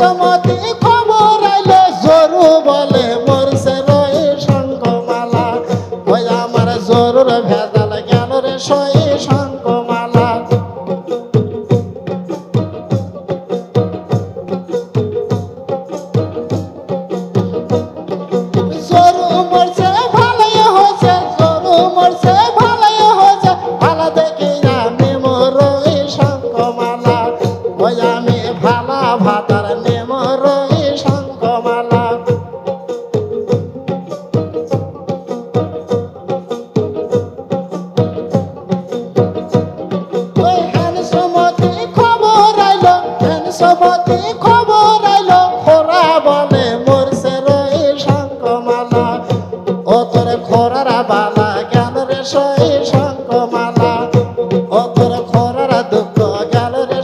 সমতি খবর বলে মরছে রয়ে শঙ্কমালা ওই আমার জরুর ভেদাল জ্ঞান রে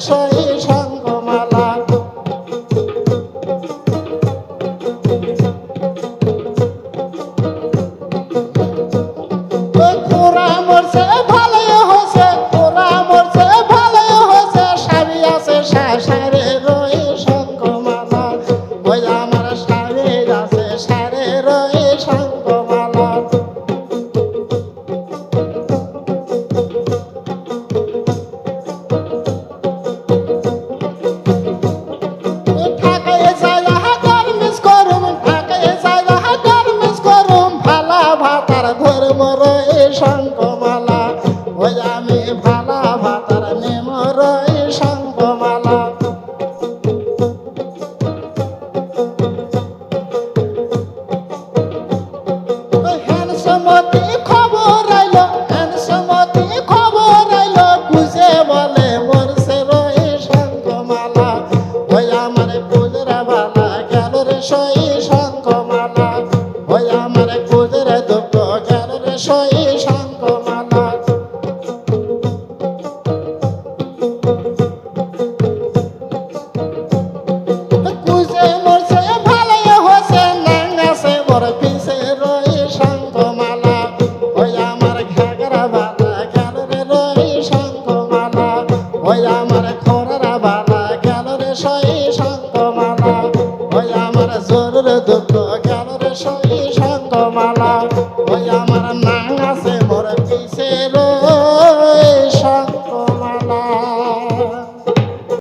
try ওই আমি ভালা ভাতার নিমর খবর আইলো, হ্যানসমতি বলে মরছে রই সঙ্গমালা ওই আমার পুজরা বালা গেল রে সই সঙ্গমালা ওই আমার gotta call.